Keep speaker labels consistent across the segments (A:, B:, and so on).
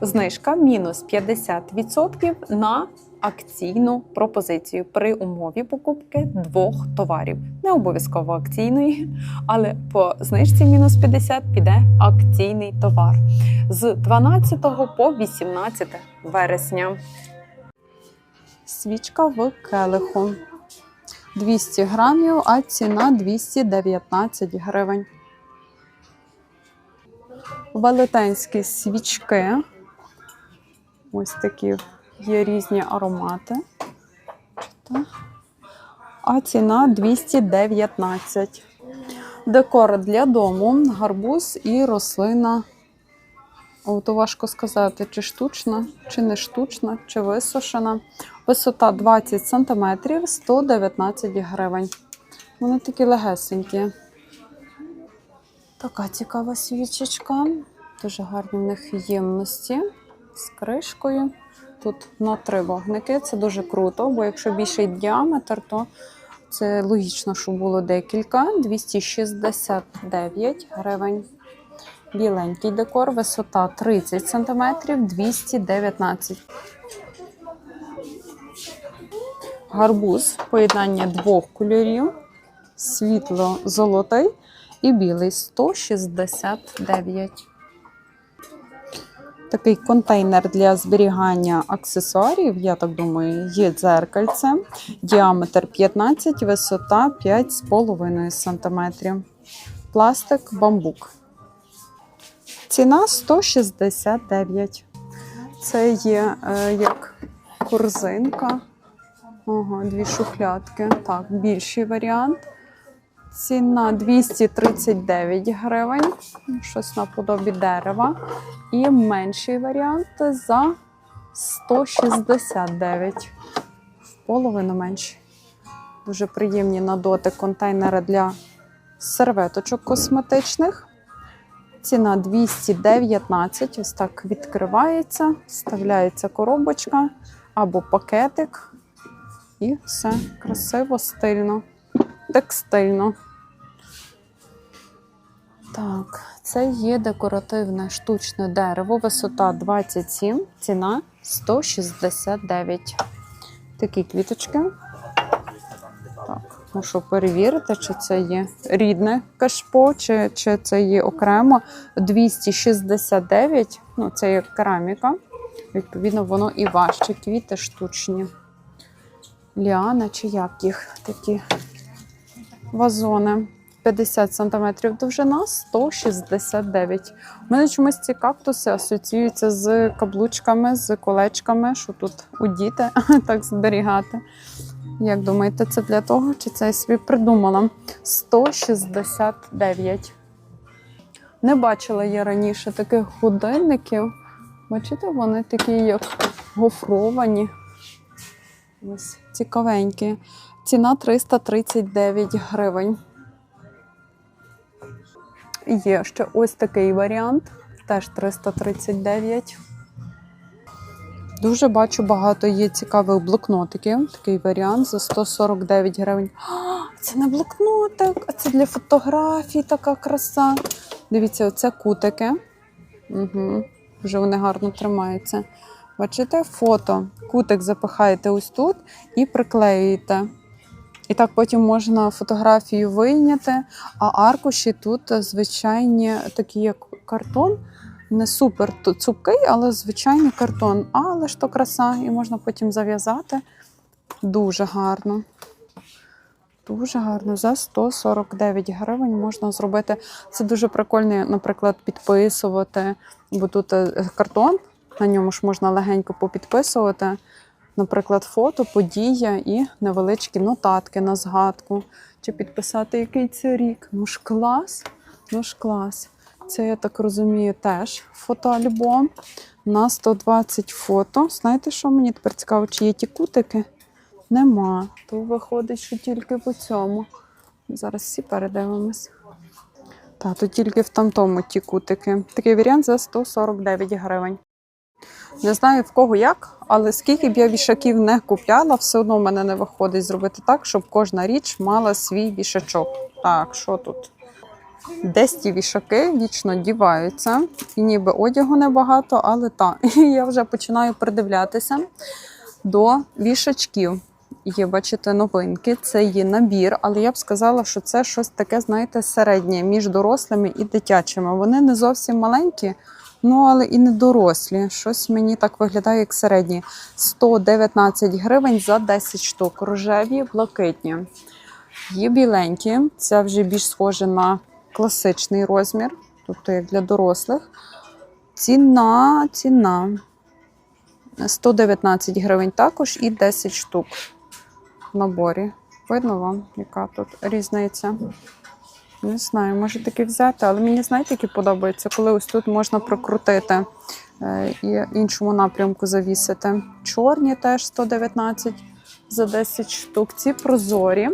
A: знижка мінус 50% на акційну пропозицію при умові покупки двох товарів. Не обов'язково акційної, але по знижці мінус 50 піде акційний товар з 12 по 18 вересня. Свічка в келиху. 200 грамів, а ціна 219 гривень. Велетенські свічки. Ось такі є різні аромати. А ціна 219. Декор для дому, гарбуз і рослина. От важко сказати, чи штучна, чи не штучна, чи висушена. Висота 20 см, 119 гривень. Вони такі легесенькі. Така цікава свічечка. Дуже гарні в них ємності з кришкою. Тут на три вогники. Це дуже круто, бо якщо більший діаметр, то це логічно, що було декілька. 269 гривень. Біленький декор, висота 30 см, 219. Гарбуз, поєднання двох кольорів, світло-золотий і білий 169. Такий контейнер для зберігання аксесуарів, я так думаю, є дзеркальце. Діаметр 15, висота 5,5 см. Пластик, бамбук. Ціна 169. Це є е, як корзинка. Ага, дві шухлядки. Так, більший варіант. Ціна 239 гривень. Щось наподобі дерева. І менший варіант за 169. В половину менший. Дуже приємні на дотик контейнери для серветочок косметичних. Ціна 219. Ось так відкривається, вставляється коробочка або пакетик. І все красиво, стильно, текстильно. Так, це є декоративне штучне дерево, висота 27, ціна 169. Такі квіточки. Так, мушу перевірити, чи це є рідне кашпо, чи, чи це є окремо 269. Ну, це є кераміка. Відповідно, воно і важче. Квіти штучні. Ліана, чи як їх такі вазони. 50 см довжина, 169. У мене чомусь ці кактуси асоціюються з каблучками, з колечками, що тут у діти так зберігати. Як думаєте, це для того, чи це я собі придумала? 169. Не бачила я раніше таких годинників. Бачите, вони такі, як гофровані. Ось цікавенькі. Ціна 339 гривень. Є ще ось такий варіант, теж 339. Дуже бачу, багато є цікавих блокнотиків. Такий варіант за 149 гривень. А, це не блокнотик, а це для фотографій така краса. Дивіться, оце кутики. Угу. Вже вони гарно тримаються. Бачите, фото. Кутик запихаєте ось тут і приклеюєте. І так потім можна фотографію вийняти, а аркуші тут звичайні такі, як картон. Не супер цупкий, але звичайний картон. Але ж то краса, і можна потім зав'язати. Дуже гарно. Дуже гарно. За 149 гривень можна зробити. Це дуже прикольно, наприклад, підписувати, бо тут е, картон, на ньому ж можна легенько попідписувати. Наприклад, фото, подія і невеличкі нотатки на згадку. Чи підписати який це рік. Ну ж клас, ну ж клас. Це, я так розумію, теж фотоальбом на 120 фото. Знаєте, що мені тепер цікаво, чи є ті кутики? Нема. То виходить, що тільки по цьому. Зараз всі передивимось. Так, то тільки в тамтому ті кутики. Такий варіант за 149 гривень. Не знаю в кого як, але скільки б я вішаків не купляла, все одно в мене не виходить зробити так, щоб кожна річ мала свій вішачок. Так, що тут? Десь ті вішаки вічно діваються, і ніби одягу небагато, але та, я вже починаю придивлятися до вішачків. Є, бачите, новинки, це є набір, але я б сказала, що це щось таке, знаєте, середнє між дорослими і дитячими. Вони не зовсім маленькі, ну але і не дорослі. Щось мені так виглядає, як середні. 119 гривень за 10 штук. Рожеві, блакитні. Є біленькі, це вже більш схоже на класичний розмір, тобто як для дорослих. Ціна, ціна 119 гривень також і 10 штук в наборі. Видно вам, яка тут різниця? Не знаю, може таки взяти, але мені знаєте, які подобаються, коли ось тут можна прокрутити е, і іншому напрямку завісити. Чорні теж 119 за 10 штук. Ці прозорі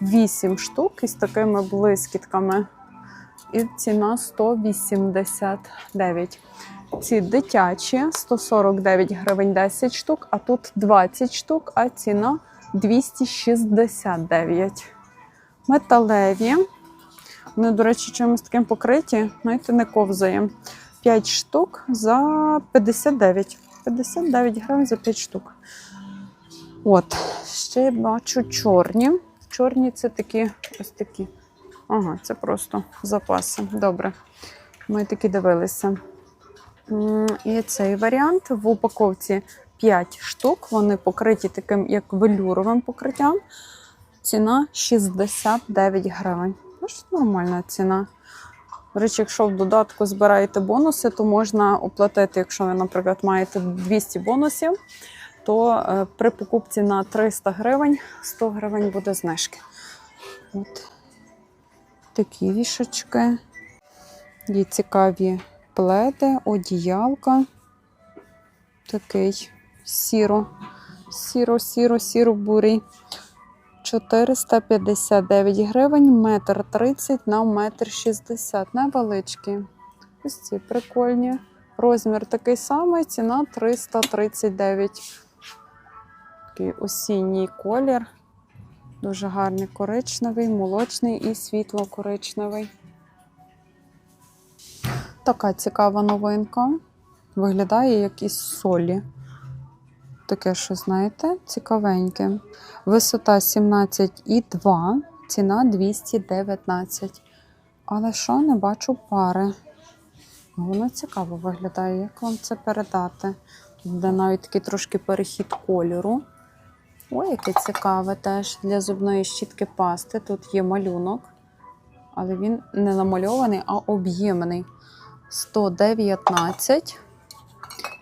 A: 8 штук із такими блискітками. І ціна 189. Ці дитячі 149 гривень 10 штук, а тут 20 штук, а ціна 269. Металеві. Вони, до речі, чимось таким покриті, знаєте, не ковзає. 5 штук за 59. 59 гривень за 5 штук. От, ще бачу чорні. Чорні це такі ось такі. Ага, це просто запаси. Добре. Ми такі дивилися. І цей варіант в упаковці 5 штук. Вони покриті таким як велюровим покриттям. Ціна 69 гривень. Ну, нормальна ціна. До речі, якщо в додатку збираєте бонуси, то можна оплатити, якщо ви, наприклад, маєте 200 бонусів, то е, при покупці на 300 гривень 100 гривень буде знижки. От такі вішечки. Є цікаві пледи, одіялка. Такий сіро, сіро, сіро, сіро бурий. 459 гривень, метр 30 на метр 60. Невеличкі. Ось ці прикольні. Розмір такий самий, ціна 339. Такий осінній колір. Дуже гарний коричневий, молочний і світло-коричневий. Така цікава новинка. Виглядає як із солі. Таке, що знаєте, цікавеньке. Висота 17,2, ціна 219. Але що, не бачу пари. Воно цікаво виглядає, як вам це передати. Буде навіть такий трошки перехід кольору. Ой, яке цікаве теж для зубної щітки пасти. Тут є малюнок, але він не намальований, а об'ємний. 119.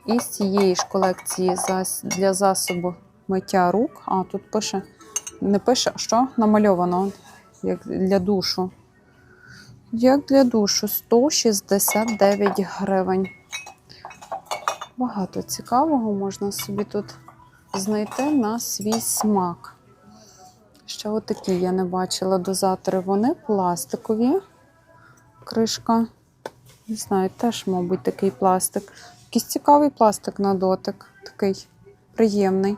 A: І з цієї ж колекції для засобу миття рук. А, тут пише, не пише, що намальовано як для душу. Як для душу 169 гривень. Багато цікавого можна собі тут знайти на свій смак. Ще отакі я не бачила дозатори. Вони пластикові. Кришка. Не знаю, теж, мабуть, такий пластик. Якийсь цікавий пластик на дотик. Такий приємний.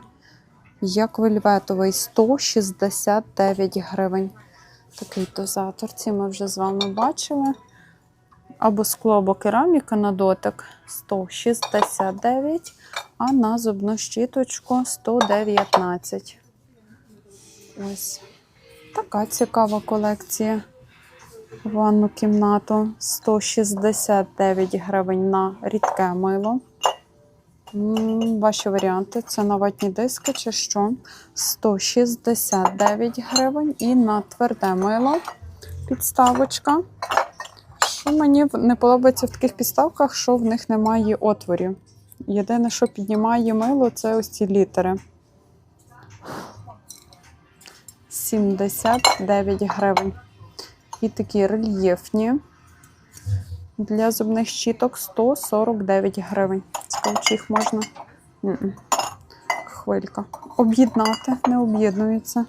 A: Як вельветовий 169 гривень. Такий дозатор. Ці ми вже з вами бачили. Або скло, або кераміка на дотик 169, а на зубну щіточку 119. Ось така цікава колекція. Ванну кімнату 169 гривень на рідке мило. Ваші варіанти це на ватні диски чи що? 169 гривень і на тверде мило підставочка. Що мені не подобається в таких підставках, що в них немає отворів. Єдине, що піднімає мило, це ось ці літери. 79 гривень. І такі рельєфні для зубних щіток 149 гривень. Чи їх можна. М-м. Хвилька. Об'єднати, не об'єднується.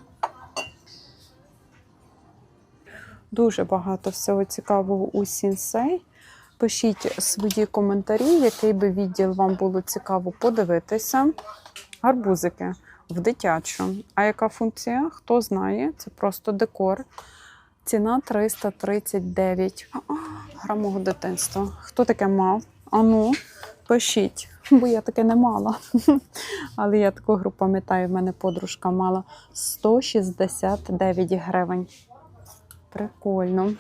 A: Дуже багато всього цікавого у Сінсей. Пишіть свої коментарі, який би відділ вам було цікаво подивитися. Гарбузики в дитячу. А яка функція? Хто знає? Це просто декор. Ціна 339. А, Гра мого дитинства. Хто таке мав? Ану, пишіть, бо я таке не мала. Але я таку гру пам'ятаю, в мене подружка мала 169 гривень. Прикольно.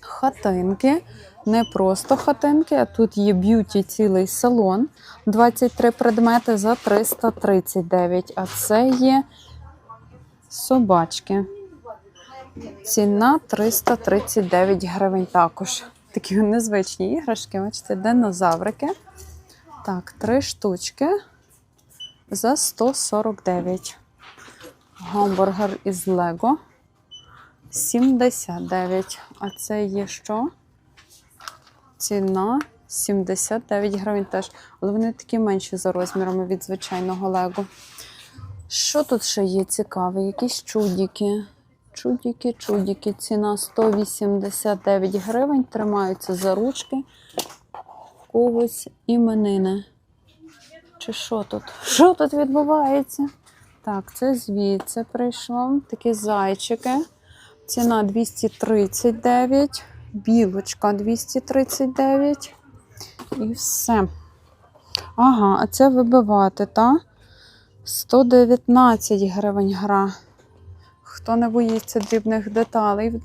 A: Хатинки. Не просто хатинки, а тут є б'юті цілий салон. 23 предмети за 339. А це є собачки. Ціна 339 гривень також. Такі незвичні іграшки, бачите, динозаврики. Так, три штучки за 149. Гамбургер із Лего 79. А це є що? Ціна 79 гривень теж. Але вони такі менші за розмірами від звичайного Лего. Що тут ще є цікаве? Якісь чудіки. Чудіки, чудіки. Ціна 189 гривень. Тримаються за ручки. Когось іменини. Чи що тут? Що тут відбувається? Так, це звідси прийшло. Такі зайчики. Ціна 239, білочка 239. І все. Ага, а це вибивати, та? 119 гривень гра. Хто не боїться дрібних деталей,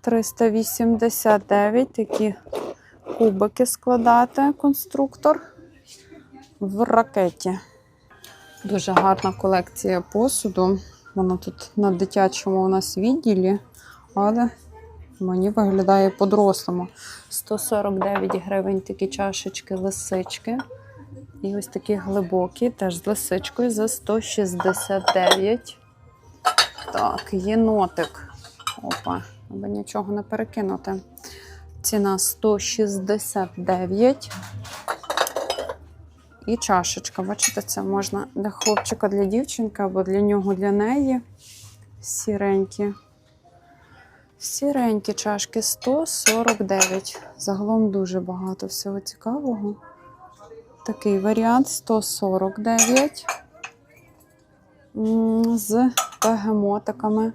A: 389 такі кубики складати конструктор в ракеті. Дуже гарна колекція посуду. Вона тут на дитячому у нас відділі, але мені виглядає по-дорослому. 149 гривень такі чашечки, лисички. І ось такі глибокі, теж з лисичкою за 169. Так, єнотик. Опа, аби нічого не перекинути. Ціна 169. І чашечка. Бачите, це можна для хлопчика, для дівчинки або для нього, для неї. Сіренькі. Сіренькі чашки 149. Загалом дуже багато всього цікавого. Такий варіант 149. З бегемотиками.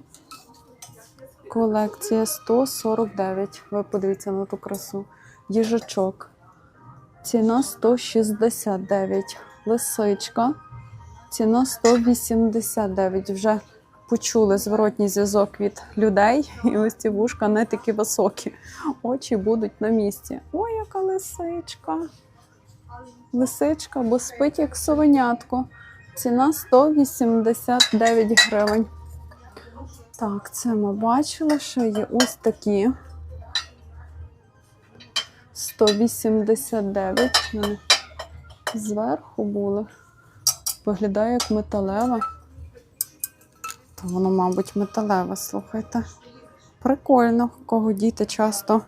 A: Колекція 149. Ви подивіться на ту красу. Їжачок. Ціна 169. Лисичка. Ціна 189. Вже почули зворотній зв'язок від людей. І ось ці вушка не такі високі. Очі будуть на місці. Ой, яка лисичка. Лисичка, бо спить як совенятко. Ціна 189 гривень. Так, це ми бачили, що є ось такі. 189. Вони Зверху були. Виглядає як металева. То воно, мабуть, металеве, слухайте. Прикольно, кого діти часто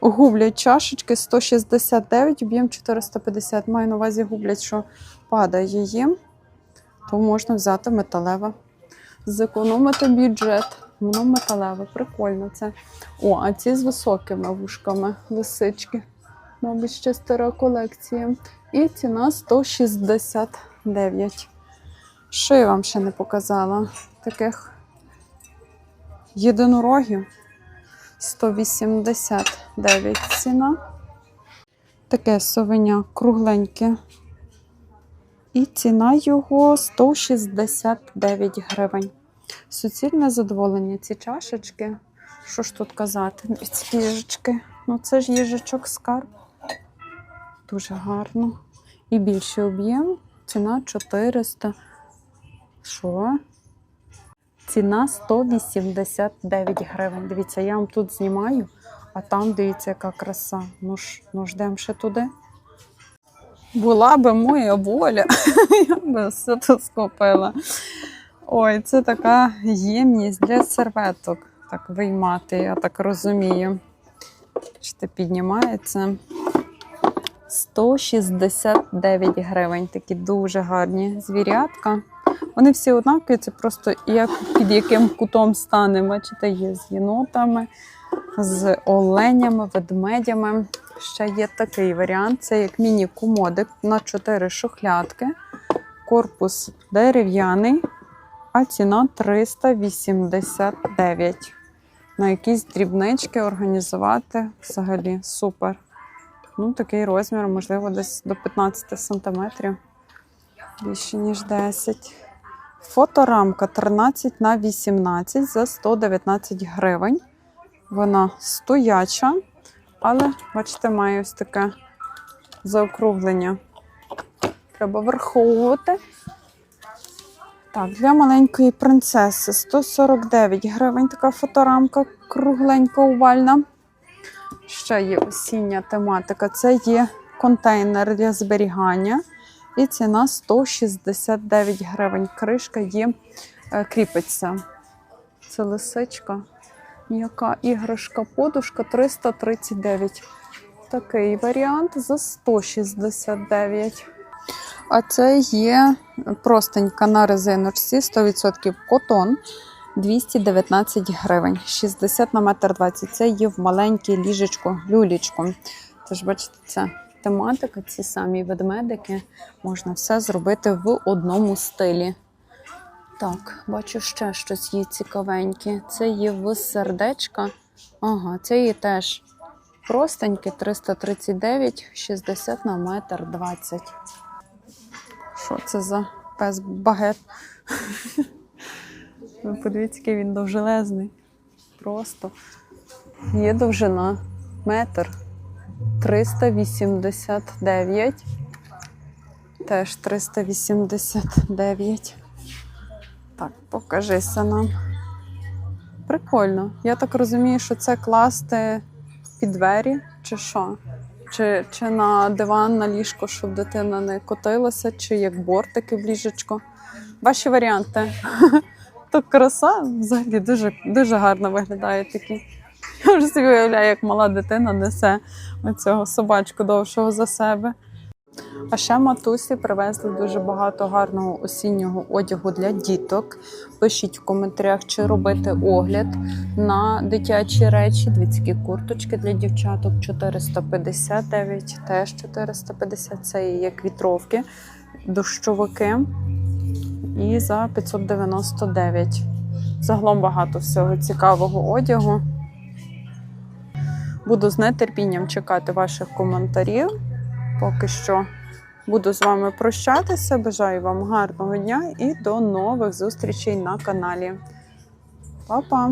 A: гублять чашечки 169, об'єм 450. Маю на увазі гублять, що падає їм, то можна взяти металеве. Зекономити бюджет. Воно металеве, прикольно це. О, а ці з високими вушками лисички. Мабуть, ще стара колекція. І ціна 169. Що я вам ще не показала? Таких єдинорогів 189 ціна. Таке совеня кругленьке. І ціна його 169 гривень. Суцільне задоволення ці чашечки. Що ж тут казати? Ці їжачки. Ну це ж їжачок скарб. Дуже гарно. І більший об'єм. Ціна 400. Що? Ціна 189 гривень. Дивіться, я вам тут знімаю, а там дивіться, яка краса. Ну ж, ну ждемо ще туди. Була би моя воля, я би все тут скупила. Ой, це така ємність для серветок. Так виймати, я так розумію. Бачите, піднімається. 169 гривень. Такі дуже гарні звірятка. Вони всі однакові, це просто як під яким кутом стане. Бачите, є з єнотами, з оленями, ведмедями. Ще є такий варіант: це як міні-комодик на 4 шухлядки. Корпус дерев'яний, а ціна 389. на якісь дрібнички організувати взагалі супер. Ну, такий розмір, можливо, десь до 15 сантиметрів. Більше, ніж 10. Фоторамка 13 на 18 за 119 гривень. Вона стояча, але, бачите, має ось таке заокруглення. Треба враховувати. Так, для маленької принцеси 149 гривень така фоторамка кругленька овальна. Ще є осіння тематика. Це є контейнер для зберігання. І ціна 169 гривень. Кришка є, е, кріпиться. Це лисичка. М'яка іграшка, подушка 339. Такий варіант за 169. А це є простенька на резиночці 100% котон 219 гривень. 60 на метр 20. Це є в маленьке ліжечко, люлічко. Тож, бачите, це тематика, ці самі ведмедики. Можна все зробити в одному стилі. Так, бачу ще щось є цікавеньке. Це є в сердечка. Ага, це є теж простеньке 339, 60 на метр 20. Що це за пес багет? Ви подивіться, який він довжелезний. Просто є довжина метр 389. Теж 389. Так, покажися нам. Прикольно. Я так розумію, що це класти під двері, чи що? Чи, чи на диван, на ліжко, щоб дитина не котилася, чи як бортики в ліжечко. Ваші варіанти. То краса взагалі дуже, дуже гарно виглядає такі. Я вже собі уявляю, як мала дитина несе цього собачку довшого за себе. А ще матусі привезли дуже багато гарного осіннього одягу для діток. Пишіть в коментарях, чи робити огляд на дитячі речі. Дві курточки для дівчаток 459, теж 450, це є як вітровки, дощовики. І за 599. Загалом багато всього цікавого одягу. Буду з нетерпінням чекати ваших коментарів. Поки що буду з вами прощатися. Бажаю вам гарного дня і до нових зустрічей на каналі. Па-па!